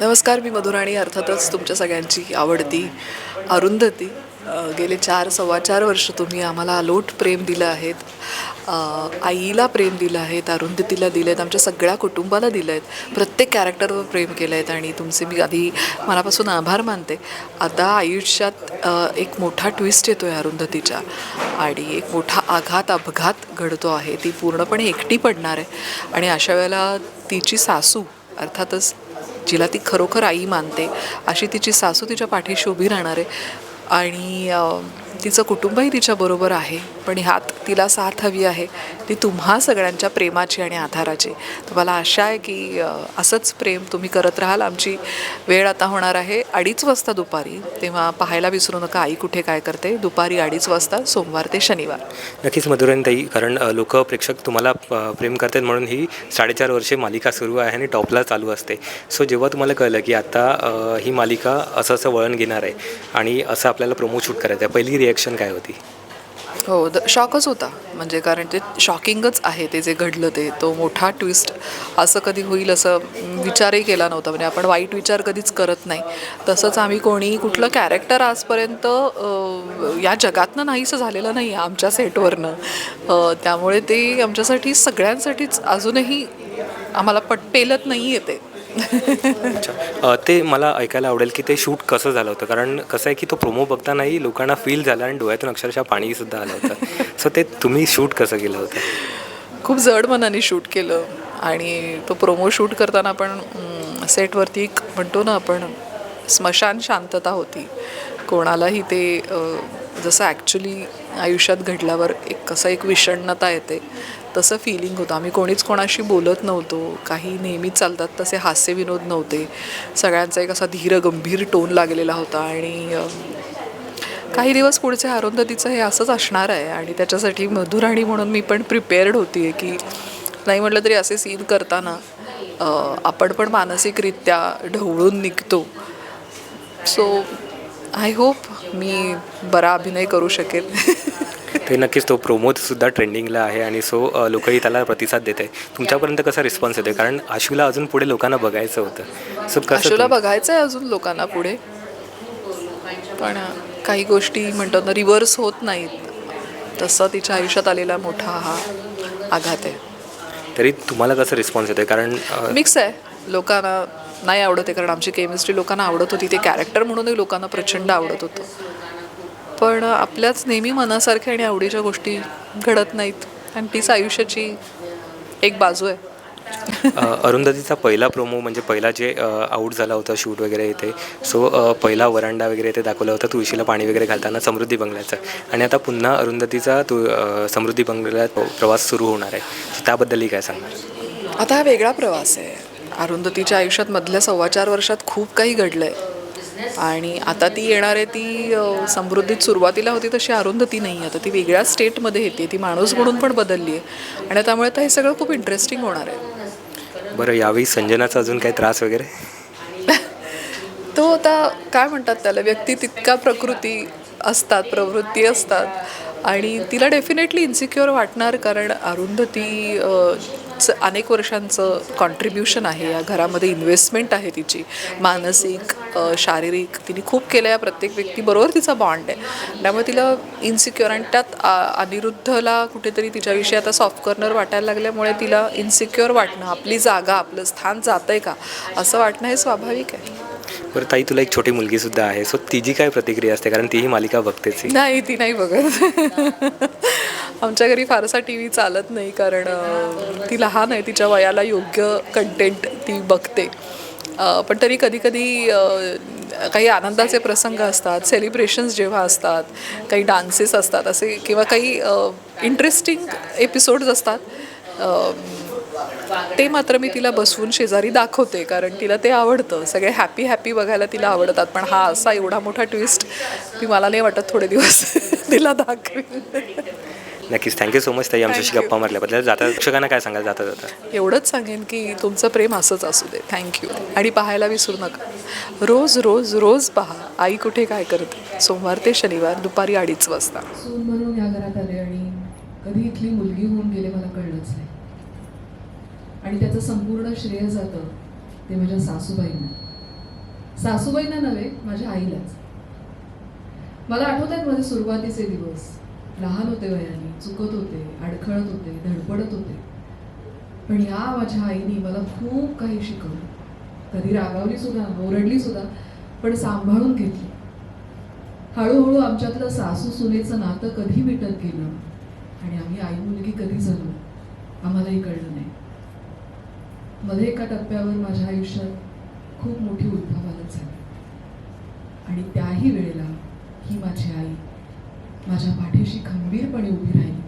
नमस्कार मी मधुराणी अर्थातच तुमच्या सगळ्यांची आवडती अरुंधती. गेले चार सव्वा चार वर्ष तुम्ही आम्हाला अलोट प्रेम दिलं आहेत. आईला प्रेम दिलं आहेत अरुंधतीला दिलं आहेत आमच्या सगळ्या कुटुंबाला दिलं आहेत प्रत्येक कॅरेक्टरवर प्रेम केलं आहेत आणि तुमचे मी आधी मनापासून आभार मानते. आता आयुष्यात एक मोठा ट्विस्ट येतो आहे अरुंधतीच्या आणि एक मोठा आघात अपघात घडतो आहे. ती पूर्णपणे एकटी पडणार आहे. आणि अशा वेळेला तिची सासू अर्थातच जिला ती खरोखर आई मानते. अशी तिची सासू तिच्या पाठीशी उभी राहणार आहे. आणि तिचं कुटुंबही तिच्याबरोबर आहे पण ह्यात तिला साथ हवी आहे. ती तुम्हा सगळ्यांच्या प्रेमाची आणि आधाराची. तर मला आशा आहे की असंच प्रेम तुम्ही करत राहाल. आमची वेळ आता होणार आहे अडीच वाजता दुपारी. तेव्हा पाहायला विसरू नका आई कुठे काय करते? दुपारी अडीच वाजता सोमवार ते शनिवार. नक्कीच मधुरांताई कारण लोक प्रेक्षक तुम्हाला प्रेम करतात म्हणून ही साडेचार वर्षे मालिका सुरू आहे आणि टॉपला चालू असते. सो जेव्हा तुम्हाला कळलं की आता ही मालिका असं असं वळण घेणार आहे आणि असं आपल्याला प्रोमो शूट करायचं आहे. पहिली रिॲक्शन काय होती? हो द शॉकच होता. म्हणजे कारण ते शॉकिंगच आहे ते जे घडलं ते. तो मोठा ट्विस्ट असं कधी होईल असं विचारही केला नव्हता. म्हणजे आपण वाईट विचार कधीच करत नाही. तसंच आम्ही कोणी कुठलं कॅरेक्टर आजपर्यंत अ, या जगातनं नाहीसं झालेलं नाही आहे आमच्या सेटवरनं अ, त्यामुळे ते आमच्यासाठी सगळ्यांसाठीच अजूनही आम्हाला पट पेलत नाही येते अच्छा. ते मला ऐकायला आवडेल की ते शूट कसं झालं होतं? कारण कसं आहे की तो प्रोमो बघतानाही लोकांना फील झाला आणि डोळ्यातून अक्षरशः पाणीसुद्धा आलं होतं. सो ते तुम्ही शूट कसं केलं होतं? खूप जड मनाने शूट केलं. आणि तो प्रोमो शूट करताना आपण सेटवरती एक म्हणतो ना आपण स्मशान शांतता होती. कोणालाही ते जसं ॲक्च्युली आयुष्यात घडल्यावर एक कसं एक विषण्णता येते तसं फिलिंग होतं. आम्ही कोणीच कोणाशी बोलत नव्हतो. काही नेहमीच चालतात तसे हास्यविनोद नव्हते. सगळ्यांचा एक असा धीर गंभीर टोन लागलेला होता आणि काही दिवस पुढचे अरुंधतीचं हे असंच असणार आहे आणि त्याच्यासाठी मधुराणी म्हणून मी पण प्रिपेअर्ड होती आहे की नाही म्हटलं तरी असे सीन करताना आपण पण मानसिकरित्या ढवळून निघतो. सो आय होप मी बरा अभिनय करू शकेल. ते नक्कीच तो प्रोमो सुद्धा ट्रेंडिंगला आहे आणि सो लोकही त्याला प्रतिसाद देत आहे तुमच्यापर्यंत कसा रिस्पॉन्स येतो कारण आशूला अजून पुढे लोकांना बघायचं होतं. सो कसं आशूला बघायचं आहे अजून लोकांना पुढे. पण काही गोष्टी म्हणतात ना रिव्हर्स होत नाहीत. तसं तिच्या आयुष्यात आलेला मोठा हा आघात आहे. तरी तुम्हाला कसं रिस्पॉन्स येतो कारण अ, मिक्स आहे. लोकांना नाही आवडत आहे कारण आमची केमिस्ट्री लोकांना आवडत होती. ते कॅरेक्टर म्हणूनही लोकांना प्रचंड आवडत होतं. पण आपल्याच नेहमी मनासारख्या आणि आवडीच्या गोष्टी घडत नाहीत. आणि तीच आयुष्याची एक बाजू आहे. अरुंधतीचा पहिला प्रोमो म्हणजे पहिला जे आऊट झाला होता शूट वगैरे इथे सो पहिला वरांडा वगैरे इथे दाखवला होता तुळशीला पाणी वगैरे घालताना समृद्धी बंगल्याचा. आणि आता पुन्हा अरुंधतीचा तु समृद्धी बंगल्यात प्रवास सुरू होणार आहे. त्याबद्दलही काय सांगणार? आता हा वेगळा प्रवास आहे. अरुंधतीच्या आयुष्यात मधल्या सव्वा चार वर्षात खूप काही घडलं आहे आणि आता ती येणार आहे ती समृद्धीत सुरुवातीला होती तशी अरुंधती नाही आता ती वेगळ्या स्टेटमध्ये येते ती माणूस म्हणून पण बदलली आहे. आणि त्यामुळे आता हे सगळं खूप इंटरेस्टिंग होणार आहे. बरं यावेळी संजनाचा अजून काही त्रास वगैरे? तो आता काय म्हणतात त्याला व्यक्ती तितका प्रकृती असतात प्रवृत्ती असतात. आणि तिला डेफिनेटली इन्सिक्युअर वाटणार कारण अरुंधती चं अनेक वर्षांचं कॉन्ट्रीब्युशन आहे. या घरामध्ये इन्व्हेस्टमेंट आहे तिची. मानसिक शारीरिक तिने खूप केलं या प्रत्येक व्यक्तीबरोबर तिचा बॉन्ड आहे. त्यामुळे तिला इन्सिक्युअर आणि त्यात आ- अनिरुद्धला कुठेतरी तिच्याविषयी आता सॉफ्ट कॉर्नर वाटायला लागल्यामुळे तिला इन्सिक्युअर वाटणं आपली जागा आपलं स्थान जातं आहे का असं वाटणं हे स्वाभाविक आहे. बरं ताई तुला एक छोटी मुलगीसुद्धा आहे. सो तिची काय प्रतिक्रिया असते? कारण तीही मालिका बघतेच आहे. नाही ती नाही बघत. आमच्या घरी फारसा टी व्ही चालत नाही कारण अं, ती लहान आहे. तिच्या वयाला योग्य कंटेंट ती बघते. अं, पण तरी कधी कधी काही आनंदाचे प्रसंग असतात सेलिब्रेशन्स जेव्हा असतात काही डान्सेस असतात असे किंवा काही इंटरेस्टिंग एपिसोड्स असतात. अं, ते मात्र मी तिला बसवून शेजारी दाखवते कारण तिला ते आवडतं. सगळे हॅपी हॅपी बघायला तिला आवडतात पण हा असा एवढा मोठा ट्विस्ट मी मला नाही वाटत थोडे दिवस तिला दाखवेन नक्कीच. थँक्यू सो मच ताई आमच्याशी. गप्पा मारल्याबद्दल. जाता प्रेक्षकांना काय सांगाल? जाता जाता. एवढंच सांगेन की तुमचं प्रेम असंच असू दे. थँक्यू आणि पाहायला विसरू नका. रोज रोज रोज पहा. आई कुठे काय करते? सोमवार ते शनिवार दुपारी अडीच वाजता. सून म्हणून या घरात आले आणि कधी इथली मुलगी होऊन गेले मला कळलंच नाही. आणि त्याचं संपूर्ण श्रेय जातं ते माझ्या सासूबाईंना. सासूबाईंना नव्हे माझ्या आईलाच. मला आठवत आहेत माझे सुरुवातीचे दिवस. लहान होते वयाने चुकत होते अडखळत होते धडपडत होते. पण या माझ्या आईने मला खूप काही शिकवलं. कधी रागावली सुद्धा ओरडली सुद्धा पण सांभाळून घेतली. हळूहळू आमच्यातलं सासू सुनेचं नातं कधी मिटत गेलं आणि आम्ही आई मुलगी कधी झालो आम्हालाही कळलं नाही. मध्ये एका टप्प्यावर माझ्या आयुष्यात खूप मोठी उद्भवालच झाली. आणि त्याही वेळेला ही माझी आई माझ्या पाठीशी खंबीरपणे उभी राहिली.